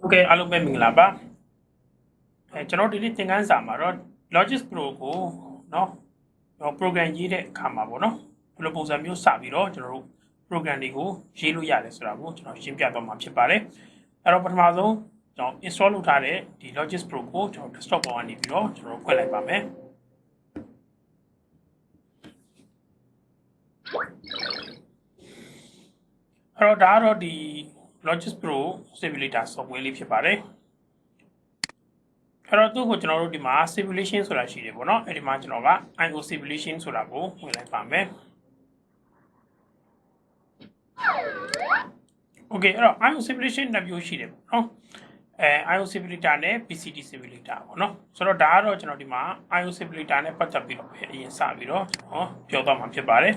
ဟုတ်ကဲ့အားလုံးပဲမင်္ဂလာပါအဲကျွန်တော်ဒီနေ့သင်ခန်းစာမှာတော့ Logis Pro ကိုเนาะကျွန်တော် program ရေးတဲ့အခါမှာပေါ့เนาะဘယ်လိုပုံစံမျိုးစပြီးတော့ကျွန်တော်တို့ program တွေကိုရေးလို့ရတယ်ဆိုတာကိုကျွန်တော်ရှင်းပြသွားမှာဖြစ်ပါတယ်အဲ့တော့ပထမဆုံးကျွန်တော် install လုပ်ထားတဲ့ဒီ Logis Pro ကိုကျွန်တော် desktop ပေါ်ကနေပြီးတော့ကျွန်တော်ဖွင့်လိုက်ပါမယ်အဲ့တော့ဒါကတော့ဒီ Logis Pro Simulator software လေးဖြစ်ပါတယ်အဲ့တော့သူ့ကိုကျွန်တော်တို့ဒီမှာ simulation ဆိုတာရှိတယ်ပေါ့နော်အဲ့ဒီမှာကျွန်တော်က IO simulation ဆိုတာကိုဝင်လိုက်ပါမယ် Okay အဲ့တော့ IO simulation နှစ်မျိုးရှိတယ်ပေါ့နော်အဲ IO simulator နဲ့ PCT simulator ပေါ့နော်ဆိုတော့ဒါကတော့ကျွန်တော်ဒီမှာ IO simulator နဲ့ပတ်သက်ပြီးတော့ပဲအရင်စပြီးတော့ကျွန်တော်ပြောသွားမှာဖြစ်ပါတယ်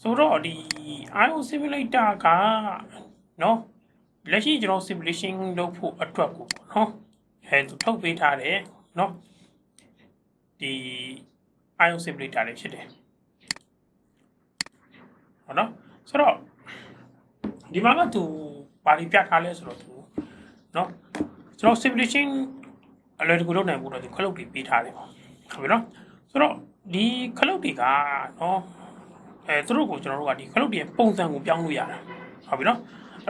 ဆိုတော့ဒီ IO simulator က နော်လက်ရှိကျွန်တော် simulation လုပ်ဖို့အတွက်ကိုပေါ့နော်အဲသူထုတ်ပေးထားတယ်နော်ဒီ IO simulator လေးဖြစ်တယ်ဟုတ်နော်ဆိုတော့ဒီမှာကသူဘာတွေပြထားလဲဆိုတော့သူနော်ကျွန်တော် simulation အလွယ်တကူလုပ်နိုင်ဖို့တော့သူခလုတ်တွေပေးထားတယ်ပေါ့ဟုတ်ပြီနော်ဆိုတော့ဒီခလုတ်တွေကနော်အဲသူတို့ကိုကျွန်တော်တို့ကဒီခလုတ်တွေရဲ့ပုံစံကိုပြောင်းလို့ရတာဟုတ်ပြီနော်အဲ့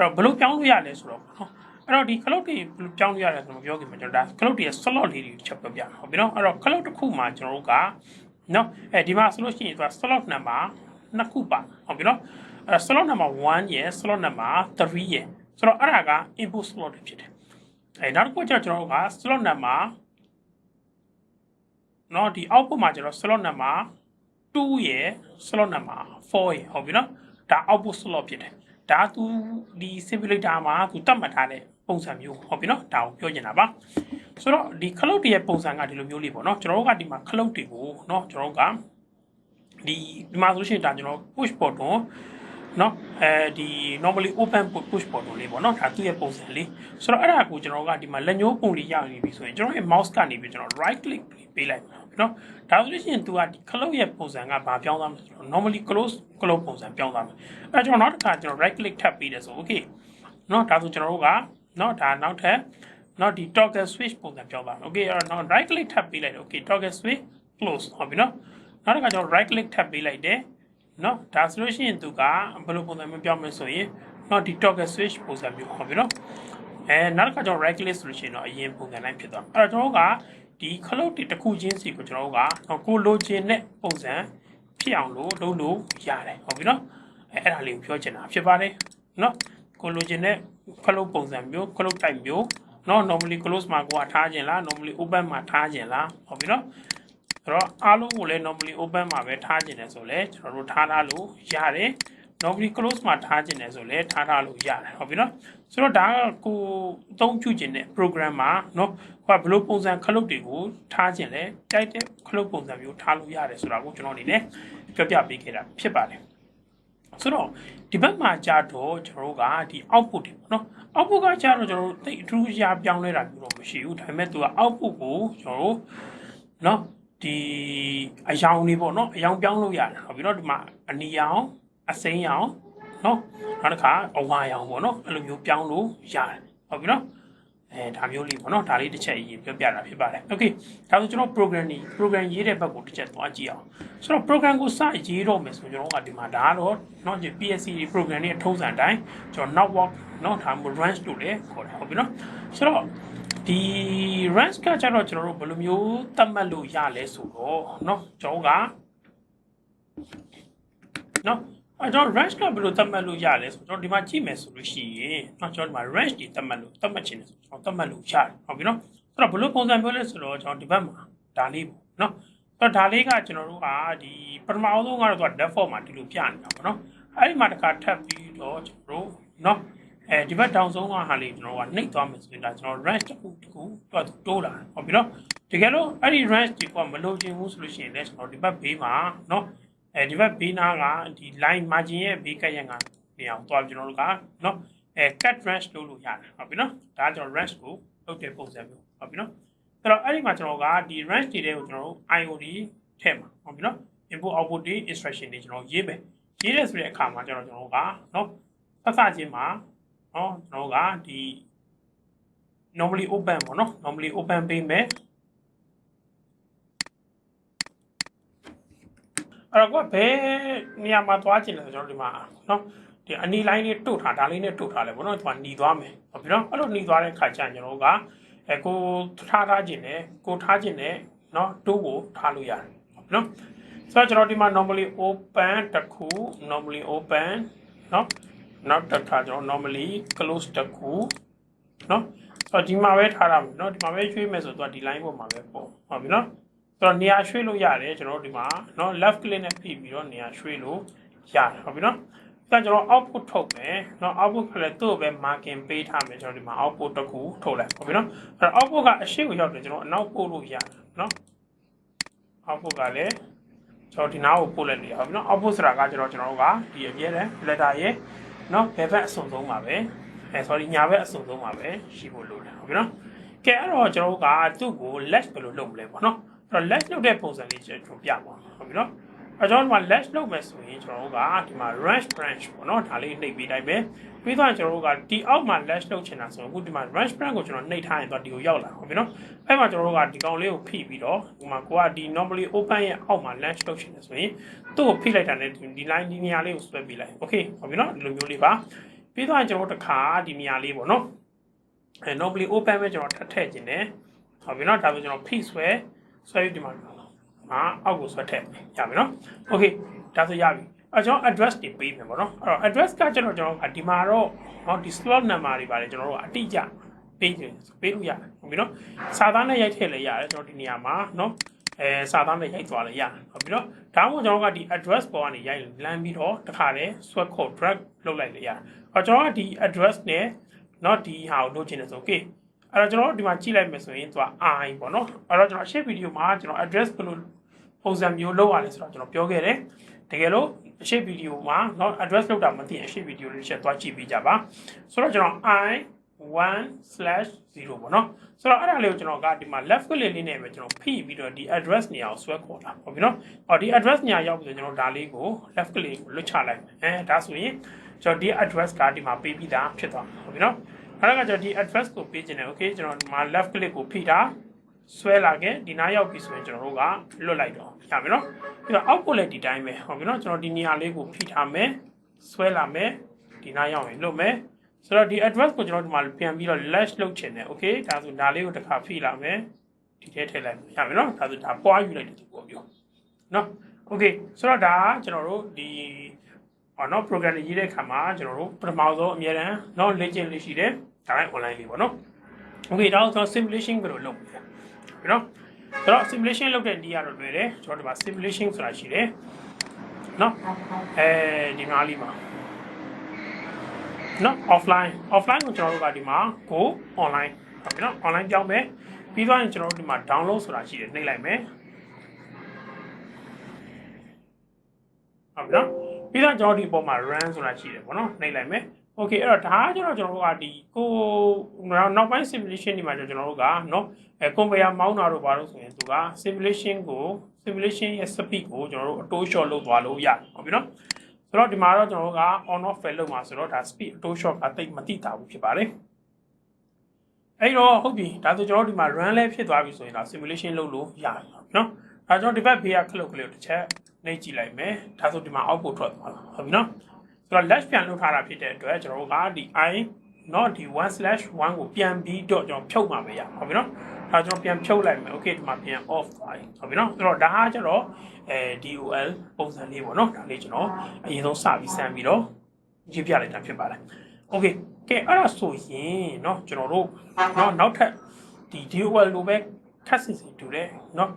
တော့ဘယ်လိုပြောင်းလို့ရလဲဆိုတော့နော်အဲ့တော့ဒီခလုတ်တွေပြောင်းလို့ရတယ်ဆိုတော့မပြောခင်မှာကျွန်တော်ဒါခလုတ်တွေရဲ့ slot လေးတွေတစ်ချက်ပြောပြမယ်ဟုတ်ပြီနော်အဲ့တော့ခလုတ်တစ်ခုမှာကျွန်တော်တို့ကနော်အဲဒီမှာဆိုလို့ရှိရင်သူက slot number နှစ်ခုပါဟုတ်ပြီနော်အဲ slot number 1ရယ် slot number 3ရယ်ဆိုတော့အဲ့ဒါက input slot တွေဖြစ်တယ်အဲနောက်တစ်ခုကျတော့ကျွန်တော်တို့က slot number နော်ဒီ output မှာကျတော့ slot number 2ရယ် slot number 4ရယ်ဟုတ်ပြီနော်ဒါ output slot ဖြစ်တယ် ဒါသူဒီ simulator မှာသူတတ်မှတ်ထားတဲ့ပုံစံမျိုးဟုတ်ပြီနော်ဒါကိုပြောချင်တာပါဆိုတော့ဒီ cloud တွေရဲ့ပုံစံကဒီလိုမျိုးလေးပေါ့နော်ကျွန်တော်တို့ကဒီမှာ cloud တွေကိုနော်ကျွန်တော်တို့ကဒီဒီမှာဆိုလို့ရှိရင်ဒါကျွန်တော် push button နော်အဲဒီ normally open push button လေးပေါ့နော်ဒါသူ့ရဲ့ပုံစံလေးဆိုတော့အဲ့ဒါကိုကျွန်တော်ကဒီမှာလက်ညှိုးပုံလေးရနေပြီဆိုရင်ကျွန်တော်ရဲ့ mouse ကနေပြီးကျွန်တော် right click ပေးလိုက်ပါနော်ဒါဆိုလို့ရှိရင် तू ကဒီ close ရဲ့ပုံစံကဘာပြောင်းသွားမလဲဆိုတော့ normally close close ပုံစံပြောင်းသွားမယ်အဲကျွန်တော်နောက်တစ်ခါကျွန်တော် right click ထပ်ပေးတယ်ဆို okay နော်ဒါဆိုကျွန်တော်တို့ကနော်ဒါနောက်ထပ်နော်ဒီ toggle switch ပုံစံပြောင်းသွားမယ် okay အဲ့တော့ right click ထပ်ပေးလိုက်တယ် okay toggle switch close ဟုတ်ပြီနော်နောက်တစ်ခါကျွန်တော် right click ထပ်ပေးလိုက်တယ် နော်ဒါဆိုလို့ရှိရင် तू ကဘယ်လိုပုံစံမျိုးပြောင်းမလဲဆိုရင်နော်ဒီ toggle switch ပုံစံမျိုးဟုတ်ပြီနော်အဲနောက်တစ်ခါကျွန်တော် right click ဆိုလို့ရှိရင်တော့အရင်ပုံစံတိုင်းဖြစ်သွားအဲ့တော့ကျွန်တော်တို့ကဒီခလုတ်တွေတစ်ခုချင်းစီကိုကျွန်တော်တို့ကကိုလိုချင်တဲ့ပုံစံဖြစ်အောင်လို့လုပ်လို့ရတယ်ဟုတ်ပြီနော်အဲအဲ့ဒါလေးကိုပြောချင်တာဖြစ်ပါတယ်နော်ကိုလိုချင်တဲ့ခလုတ်ပုံစံမျိုးခလုတ် type မျိုးနော် normally close မှာကိုကထားခြင်းလား normally open မှာထားခြင်းလားဟုတ်ပြီနော် အဲ့တော့အားလုံးကိုလည်း normally open မှာပဲထားခြင်းတယ်ဆိုလဲကျွန်တော်တို့ထားထားလို့ရတယ် normally close မှာထားခြင်းတယ်ဆိုလဲထားထားလို့ရတယ်ဟုတ်ပြီနော်ဆိုတော့ဒါကကိုအသုံးပြုခြင်းတဲ့ program မှာနော်ဟိုကဘယ်လိုပုံစံခလုတ်တွေကိုထားခြင်းလဲတိုက်တဲ့ခလုတ်ပုံစံမျိုးထားလို့ရတယ်ဆိုတာကိုကျွန်တော်အနေနဲ့ပြောပြပေးခဲ့တာဖြစ်ပါတယ်ဆိုတော့ဒီဘက်မှာကြာတော့ကျွန်တော်တို့ကဒီ output တွေပေါ့နော် output ကကြာတော့ကျွန်တော်တို့တိတ်အထူးရာပြောင်းလဲတာမျိုးတော့မရှိဘူးဒါပေမဲ့သူက output ကိုကျွန်တော်တို့နော် ဒီအယောင်တွေပေါ့နော်အယောင်ပြောင်းလို့ရတယ်ဟုတ်ပြီနော်ဒီမှာအနီရောင်အစိမ်းရောင်နော်နောက်တစ်ခါအဝါရောင်ပေါ့နော်အဲ့လိုမျိုးပြောင်းလို့ရတယ်ဟုတ်ပြီနော်အဲဒါမျိုးလေးပေါ့နော်ဒါလေးတစ်ချက်ရေးပြောပြတာဖြစ်ပါတယ်โอเคဒါဆိုကျွန်တော် program นี่ program ရေးတဲ့ဘက်ကိုတစ်ချက်သွားကြည့်အောင်ဆိုတော့ program ကိုစရေးတော့မယ်ဆိုကျွန်တော်ကဒီမှာဒါကတော့เนาะဒီ PSC program นี่အထုံးစံအတိုင်းကျွန်တော် network เนาะဒါမှ range လို့လည်းခေါ်တယ်ဟုတ်ပြီနော်ဆိုတော့ ဒီ range ကကျတော့ကျွန်တော်တို့ဘယ်လိုမျိုးသတ်မှတ်လို့ရလဲဆိုတော့เนาะကျွန်တော်ကเนาะအဲတော့ range ကဘယ်လိုသတ်မှတ်လို့ရလဲဆိုတော့ဒီမှာကြည့်မယ်ဆိုလို့ရှိရင်เนาะကျွန်တော်ဒီမှာ range တွေသတ်မှတ်လို့သတ်မှတ်ခြင်းလဲဆိုကျွန်တော်သတ်မှတ်လို့ရတယ်ဟုတ်ပြီเนาะဆိုတော့ဘယ်လိုပုံစံမျိုးလဲဆိုတော့ကျွန်တော်ဒီဘက်မှာဒါလေးပေါ့เนาะဆိုတော့ဒါလေးကကျွန်တော်တို့ကဒီပထမအောင်ဆုံးကတော့သူက default မှာဒီလိုပြနေတာပေါ့เนาะအဲ့ဒီမှာတစ်ခါထပ်ပြီးတော့ကျွန်တော်တို့เนาะ အဲဒီဘက်တောင်ဆုံးကဟာလေးကျွန်တော်ကနှိပ်သွားမယ်ဆိုရင်ဒါကျွန်တော် range တစ်ခုတစ်ခုတော့တိုးလာဟုတ်ပြီနော်တကယ်လို့အဲ့ဒီ range ဒီကမလိုချင်ဘူးဆိုလို့ရှိရင်လည်းကျွန်တော်ဒီဘက်ဘေးမှာနော်အဲဒီဘက်ဘေးနားကဒီ line margin ရဲ့ဘေးကရန်ကနေအောင်သွားကျွန်တော်တို့ကနော်အဲ cut range လုပ်လို့ရတယ်ဟုတ်ပြီနော်ဒါကျွန်တော် range ကိုလုပ်တဲ့ပုံစံမျိုးဟုတ်ပြီနော်အဲ့တော့အဲ့ဒီမှာကျွန်တော်ကဒီ range တွေတွေကိုကျွန်တော်တို့ IOD ထည့်မှာဟုတ်ပြီနော် input output တွေ instruction တွေကျွန်တော်ရေးမယ်ရေးတဲ့ဆိုတဲ့အခါမှာကျွန်တော်ကျွန်တော်ကနော်ဆက်စချင်းမှာ နော်ကျွန်တော်ကဒီ normally open ပေါ့နော် normally open ပေးမယ်အဲ့တော့ကဘယ်နေရာမှာသွားချင်လဲဆိုကျွန်တော်ဒီမှာနော်ဒီအနီလိုင်းလေးတို့ထားဒါလေးနဲ့တို့ထားလဲပေါ့နော်ဒီမှာหนีသွားမယ်ဟုတ်ပြီနော်အဲ့လိုหนีသွားတဲ့ခါကျရင်ကျွန်တော်ကအဲကိုထားထားခြင်းနဲ့ကိုထားခြင်းနဲ့နော်တို့ကိုထားလို့ရတယ်ဟုတ်ပြီနော်ဆိုတော့ကျွန်တော်ဒီမှာ normally open တစ်ခု normally open နော် နောက်တစ်ခါကျွန်တော် normally close တစ်ခုနော်ဆိုတော့ဒီမှာပဲထားရမယ်နော်ဒီမှာပဲရွှေ့မယ်ဆိုတော့ဒီ line ပေါ်မှာပဲပေါ့ဟုတ်ပြီနော်ဆိုတော့နေရာရွှေ့လို့ရတယ်ကျွန်တော်တို့ဒီမှာနော် left click နဲ့ဖိပြီးတော့နေရာရွှေ့လို့ရတယ်ဟုတ်ပြီနော်ဒါကျွန်တော် output ထုတ်မယ်เนาะ output ကလည်းသူ့ကိုပဲ marking ပေးထားမယ်ကျွန်တော်ဒီမှာ output တစ်ခုထုတ်လိုက်ဟုတ်ပြီနော်အဲ့တော့ output ကအရှိကိုရောက်တယ်ကျွန်တော်အနောက်ပို့လို့ရတယ်เนาะ output ကလည်းကျွန်တော်ဒီနားကိုပို့လိုက်လေဟုတ်ပြီနော် output ဆိုတာကကျွန်တော်ကျွန်တော်တို့ကဒီအပြည့်တဲ့ letter ရဲ့ နော်ဘယ်ဘက်အစွန်ဆုံးပါပဲအဲ sorry ညာဘက်အစွန်ဆုံးပါပဲရှိဖို့လိုတယ်ဟုတ်ပြီနော်ကဲအဲ့တော့ကျွန်တော်တို့ကသူ့ကို latch ဘယ်လိုလုပ်မလဲပေါ့နော်အဲ့တော့ latch လုပ်တဲ့ပုံစံလေးကျွန်တော်ပြပါဟုတ်ပြီနော် အကျွန်တော်ဒီမှာ left လုပ်မယ်ဆိုရင်ကျွန်တော်တို့ကဒီမှာ range branch ပေါ့နော်ဒါလေးနှိပ်ပေးတိုင်းပဲပြီးတော့ကျွန်တော်တို့ကဒီအောက်မှာ left လုပ်ချင်တာဆိုရင်အခုဒီမှာ range branch ကိုကျွန်တော်နှိပ်ထားရင်တော့ဒီကိုရောက်လာဟုတ်ပြီနော်အဲ့မှာကျွန်တော်တို့ကဒီကောင်လေးကိုဖိပြီးတော့ဒီမှာကိုကဒီ normally open ရဲ့အောက်မှာ launch လုပ်ချင်တယ်ဆိုရင်သူ့ကိုဖိလိုက်တာနဲ့ဒီ line ဒီနေရာလေးကိုဆွဲပေးလိုက် okay ဟုတ်ပြီနော်ဒီလိုမျိုးလေးပါပြီးတော့ကျွန်တော်တို့တစ်ခါဒီနေရာလေးပေါ့နော်အဲ normally open ပဲကျွန်တော်ထပ်ထည့်ခြင်းတယ်ဟုတ်ပြီနော်ဒါဆိုကျွန်တော်ဖိဆွဲဆွဲပြီးဒီမှာ ဟာအောက်ကိုဆွဲထည့်ရပြီနော် okay ဒါဆိုရပြီအဲကျွန်တော် address တွေပေးမယ်ပေါ့နော်အဲ့တော့ address ကကျွန်တော်ကျွန်တော်ဒီမှာတော့ဟောဒီ slot number တွေပါတယ်ကျွန်တော်တို့အတိအကျပေးခြင်းပေးလို့ရတယ်ဟုတ်ပြီနော်စာသားနဲ့ရိုက်ထည့်လည်းရတယ်ကျွန်တော်ဒီနေရာမှာနော်အဲစာသားနဲ့ရိုက်သွားလည်းရတယ်ဟုတ်ပြီနော်ဒါမှမဟုတ်ကျွန်တော်ကဒီ address ပေါ်ကနေရိုက်လမ်းပြီးတော့တခါလဲ swap code drag လုပ်လိုက်လည်းရတယ်အော်ကျွန်တော်ကဒီ address နဲ့နော်ဒီဟာကိုလုပ်ချင်တယ်ဆို okay အဲ့တော့ကျွန်တော်တို့ဒီမှာကြည့်လိုက်မယ်ဆိုရင်သူက i ပေါ့နော်အဲ့တော့ကျွန်တော်အရှေ့ဗီဒီယိုမှာကျွန်တော် address ဘယ်လို ပုံစံမျိုးလုပ်ရလဲဆိုတော့ကျွန်တော်ပြောခဲ့တယ်တကယ်လို့အရှိဗီဒီယိုမှာเนาะ address လောက်တာမသိရင်အရှိဗီဒီယိုလေးချက်သွားကြည့်ပေးကြပါဆိုတော့ကျွန်တော် i 1/0ပေါ့เนาะဆိုတော့အဲ့ဒါလေးကိုကျွန်တော်ကဒီမှာ left click လေးနဲ့ပဲကျွန်တော်ဖိပြီးတော့ဒီ address နေရာကိုဆွဲခေါ်တာဟုတ်ပြီเนาะအော်ဒီ address နေရာရောက်ပြီးတော့ကျွန်တော်ဒါလေးကို left click ကိုလွတ်ချလိုက်မယ်အဲဒါဆိုရင်ကျွန်တော်ဒီ address ကဒီမှာပေးပြီးသားဖြစ်သွားမှာဟုတ်ပြီเนาะအဲ့ဒါကကျွန်တော်ဒီ address ကိုပေးခြင်းတယ် okay ကျွန်တော်ဒီမှာ left click ကိုဖိတာ ဆွဲလာခဲ့ဒီနားရောက်ပြီဆိုရင်ကျွန်တော်တို့ကလွတ်လိုက်တော့ရမယ်နော်ပြီးတော့အောက်ကိုလည်းဒီတိုင်းပဲဟုတ်ပြီနော်ကျွန်တော်ဒီနေရာလေးကိုဖိထားမယ်ဆွဲလာမယ်ဒီနားရောက်ရင်လွတ်မယ်ဆိုတော့ဒီ address ကိုကျွန်တော်ဒီမှာပြန်ပြီးတော့ lash လုပ်ချင်တယ် okay ဒါဆိုဒါလေးကိုတစ်ခါဖိလာမယ်ဒီထဲထည့်လိုက်ရမယ်နော်ဒါဆိုဒါပွားယူလိုက်တဲ့ပုံမျိုးနော် okay ဆိုတော့ဒါကကျွန်တော်တို့ဒီဟောနော် program ရေးတဲ့ခါမှာကျွန်တော်တို့ပထမဆုံးအများတန်းနော်လေ့ကျင့်လေးရှိတယ်ဒါတိုင်း online လေးပေါ့နော် okay ဒါတော့ကျွန်တော် simulation ကိုလုပ်မယ် ပြီနော်ဆိုတော့ simulation လုပ်တဲ့နည်းရတော့လွယ်တယ်ကျွန်တော်ဒီမှာ simulation ဆိုတာရှိတယ်နော်အဲဒီမှာလေးမှာနော် offline offline ကိုကျွန်တော်တို့ကဒီမှာ go online ဟုတ်ပြီနော် online ကြောင်းမယ်ပြီးသွားရင်ကျွန်တော်တို့ဒီမှာ download ဆိုတာရှိတယ်နှိပ်လိုက်မယ်ဟုတ်ပြီနော်ပြီးတော့ကျွန်တော်ဒီအပေါ်မှာ run ဆိုတာရှိတယ်ပေါ့နော်နှိပ်လိုက်မယ် okay အဲ့တော့ဒါကကျွန်တော်ကျွန်တော်တို့ကဒီကိုနောက်ပိုင်း simulation ဒီမှာကျွန်တော်တို့ကနော်အဲ conveyor မောင်းတာတို့ဘာလို့ဆိုရင်သူက simulation ကို simulation ရဲ့ speed ကိုကျွန်တော်တို့အတိုး short လုပ်သွားလို့ရတယ်ဟုတ်ပြီနော်ဆိုတော့ဒီမှာတော့ကျွန်တော်တို့က on off ပဲလုပ်မှာဆိုတော့ဒါ speed အတိုး short ကတိတ်မတိတာဘူးဖြစ်ပါတယ်အဲ့တော့ဟုတ်ပြီဒါဆိုကျွန်တော်တို့ဒီမှာ run လဲဖြစ်သွားပြီဆိုရင်တော့ simulation လုပ်လို့ရတယ်နော်ဒါကျွန်တော်ဒီဘက်ဘေးကခလုတ်ကလေးကိုတစ်ချက်နှိပ်ကြည့်လိုက်မယ်ဒါဆိုဒီမှာ output ထွက်သွားတာဟုတ်ပြီနော် ဆိုတော့ lash ပြန်လုပ်ထားတာဖြစ်တဲ့အတွက်ကျွန်တော်တို့ကဒီ i နော်ဒီ 1/1 ကိုပြန်ပြီးတော့ကျွန်တော်ဖြုတ်မှာပဲရဟုတ်ပြီနော်ဒါကျွန်တော်ပြန်ဖြုတ်လိုက်မယ် okay ဒီမှာပြန် off သွားပြီဟုတ်ပြီနော်ဆိုတော့ဒါကကျတော့အဲ DOL ပုံစံလေးပေါ့နော်ဒါလေးကျွန်တော်အရင်ဆုံးစပြီးစမ်းပြီးတော့ရေးပြလိုက်တာဖြစ်ပါတယ် okay ကဲအဲ့ဒါဆိုရင်เนาะကျွန်တော်တို့เนาะနောက်ထပ်ဒီ DOL လိုပဲခက်စစ်စစ်တူတယ်เนาะ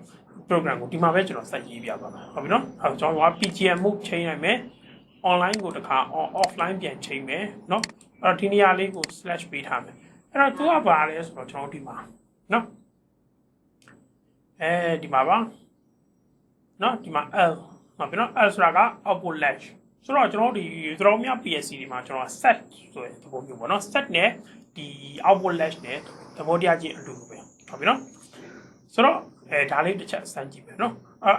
program ကိုဒီမှာပဲကျွန်တော်ဆက်ရေးပြပါမယ်ဟုတ်ပြီနော်အဲကျွန်တော်က PGM mode ချိန်နိုင်မယ် online ကိုတစ်ခါ offline ပြန်ချိန်မယ်เนาะအဲ့တော့ဒီနေရာလေးကို slash ပေးထားမယ်အဲ့တော့သူကဘာလဲဆိုတော့ကျွန်တော်ဒီမှာเนาะအဲဒီမှာပါเนาะဒီမှာ L ဟုတ်ပြီနော် L ဆိုတာက output latch ဆိုတော့ကျွန်တော်ဒီသတော်များ PSC ဒီမှာကျွန်တော် set ဆိုတဲ့သဘောမျိုးပေါ့နော် set နဲ့ဒီ output latch နဲ့သဘောတရားချင်းအတူတူပဲဟုတ်ပြီနော်ဆိုတော့အဲဒါလေးတစ်ချက်စမ်းကြည့်မယ်နော်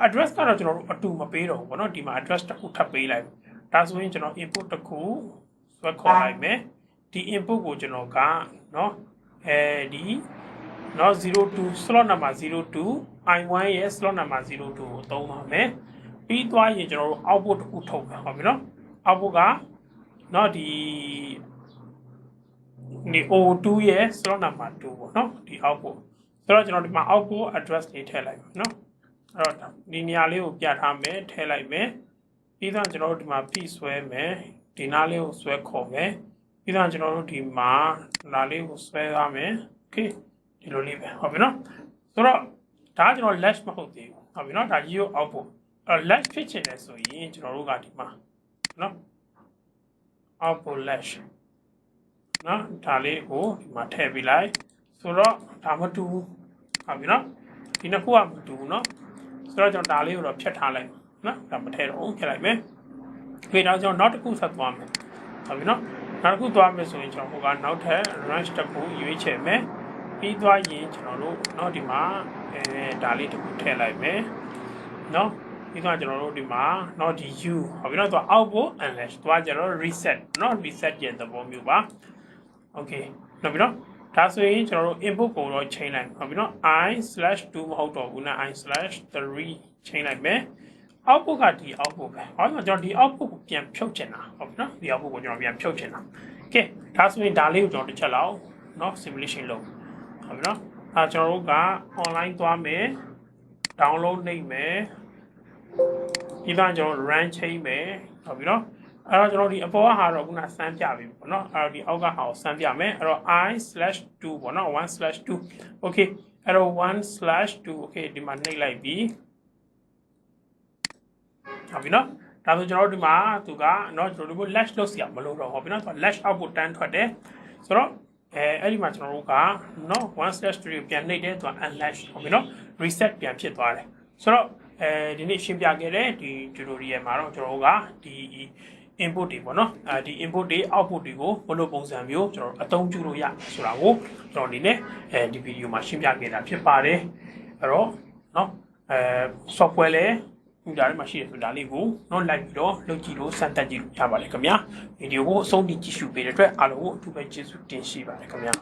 address ကတော့ကျွန်တော်တို့အတူမပေးတော့ဘူးပေါ့နော်ဒီမှာ address တစ်ခုထပ်ပေးလိုက် ဒါဆိုရင်ကျွန်တော် input တစ်ခုဆွဲခေါ်လိုက်မယ်ဒီ input ကိုကျွန်တော်ကနော်အဲဒီနော်02 slot number 02 i1 ရဲ့ slot number 02ကိုသုံးပါမယ်ပြီးသွားရင်ကျွန်တော်တို့ output တစ်ခုထုတ်မယ်ဟုတ်ပြီနော် output ကနော်ဒီဒီ O2 ရဲ့ slot number 2ပေါ့နော်ဒီ output ဆိုတော့ကျွန်တော်ဒီမှာ output address လေးထည့်လိုက်ပါနော်အဲ့တော့ဒီနေရာလေးကိုပြထားမယ်ထည့်လိုက်မယ် ပြီးတော့ကျွန်တော်တို့ဒီမှာ p ဆွဲမယ်ဒီနားလေးကိုဆွဲခေါ်မယ်ပြီးတော့ကျွန်တော်တို့ဒီမှာနားလေးကိုဆွဲရမယ် okay ဒီလိုလေးပဲဟုတ်ပြီနော်ဆိုတော့ဒါကကျွန်တော် lash မဟုတ်သေးဘူးဟုတ်ပြီနော်ဒါ zero output အဲ့ lash ဖြစ်ချင်တယ်ဆိုရင်ကျွန်တော်တို့ကဒီမှာနော် output lash နော်ဒါလေးကိုဒီမှာထည့်ပေးလိုက်ဆိုတော့ဒါမတူဘူးဟုတ်ပြီနော်ဒီနှစ်ခုကမတူဘူးနော်ဆိုတော့ကျွန်တော်ဒါလေးကိုတော့ဖြတ်ထားလိုက် နော်ဒါမထည့်တော့ဘူးဖြတ်လိုက်မယ်ခေတော့ကျွန်တော်နောက်တစ်ခုဆက်သွားမယ်ဟုတ်ပြီနော်နောက်တစ်ခုသွားမယ်ဆိုရင်ကျွန်တော်ဟိုကနောက်ထပ် range တစ်ခုရွေးချယ်မယ်ပြီးသွားရင်ကျွန်တော်တို့เนาะဒီမှာအဲဒါလေးတစ်ခုထည့်လိုက်မယ်เนาะပြီးတော့ကျွန်တော်တို့ဒီမှာเนาะဒီ u ဟုတ်ပြီเนาะသူ output unless သူကကျွန်တော် reset เนาะ reset ရဲ့သဘောမျိုးပါ okay နောက်ပြီးတော့ဒါဆိုရင်ကျွန်တော်တို့ input ကိုတော့ချိန်လိုက်ဟုတ်ပြီเนาะ i/2 မဟုတ်တော့ဘူးนะ i/3 ချိန်လိုက်မယ် အောက်ဘုတ်ကဒီအောက်ဘုတ်ပဲ။ဘာလို့လဲကျွန်တော်ဒီအောက်ဘုတ်ကိုပြန်ဖြုတ်ချင်တာဟုတ်နော်။ဒီအောက်ဘုတ်ကိုကျွန်တော်ပြန်ဖြုတ်ချင်တာ။ကဲဒါဆိုရင်ဒါလေးကိုကျွန်တော်တစ်ချက်လောက်နော် simulation လုပ်ဟုတ်ပြီနော်။အဲကျွန်တော်တို့က online သွားမယ် download နိုင်မယ်။ဒီကကျွန်တော် run ချိန်မယ်ဟုတ်ပြီနော်။အဲ့တော့ကျွန်တော်ဒီအပေါ်ကဟာတော့ခုနစမ်းပြပြီပေါ့နော်အဲ့တော့ဒီအောက်ကဟာကိုစမ်းပြမယ်အဲ့တော့ i/2 ပေါ့နော်1/2 okay အဲ့တော့1/2 okay ဒီမှာနှိပ်လိုက်ပြီ ဟုတ်ပြီနော်ဒါဆိုကျွန်တော်တို့ဒီမှာသူကနော်ကျွန်တော်တို့ lash လုပ်စရာမလိုတော့ဟုတ်ပြီနော်သူက lash out ကိုတန်းထွက်တယ်ဆိုတော့အဲအဲ့ဒီမှာကျွန်တော်တို့ကနော် one slash 3ကိုပြန်နှိပ်တယ်သူက unlash ဟုတ်ပြီနော် reset ပြန်ဖြစ်သွားတယ်ဆိုတော့အဲဒီနေ့ရှင်းပြခဲ့တဲ့ဒီ tutorial မှာတော့ကျွန်တော်တို့ကဒီ input တွေပေါ့နော်အဲဒီ input တွေ output တွေကိုဘယ်လိုပုံစံမျိုးကျွန်တော်တို့အသုံးပြုလို့ရဆိုတာကိုကျွန်တော်အနေနဲ့အဲဒီ video မှာရှင်းပြခဲ့တာဖြစ်ပါတယ်အဲ့တော့နော်အဲ software လည်း computer ထဲမှာရှိတယ်ဆိုဒါလေးကိုတော့လိုက်ပြီးတော့လုပ်ကြည့်လို့စမ်းသပ်ကြည့်လို့ရပါတယ်ခင်ဗျာဗီဒီယိုကိုအဆုံးထိကြည့်ရှုပေးတဲ့အတွက်အားလုံးကိုအထူးပဲကျေးဇူးတင်ရှိပါတယ်ခင်ဗျာ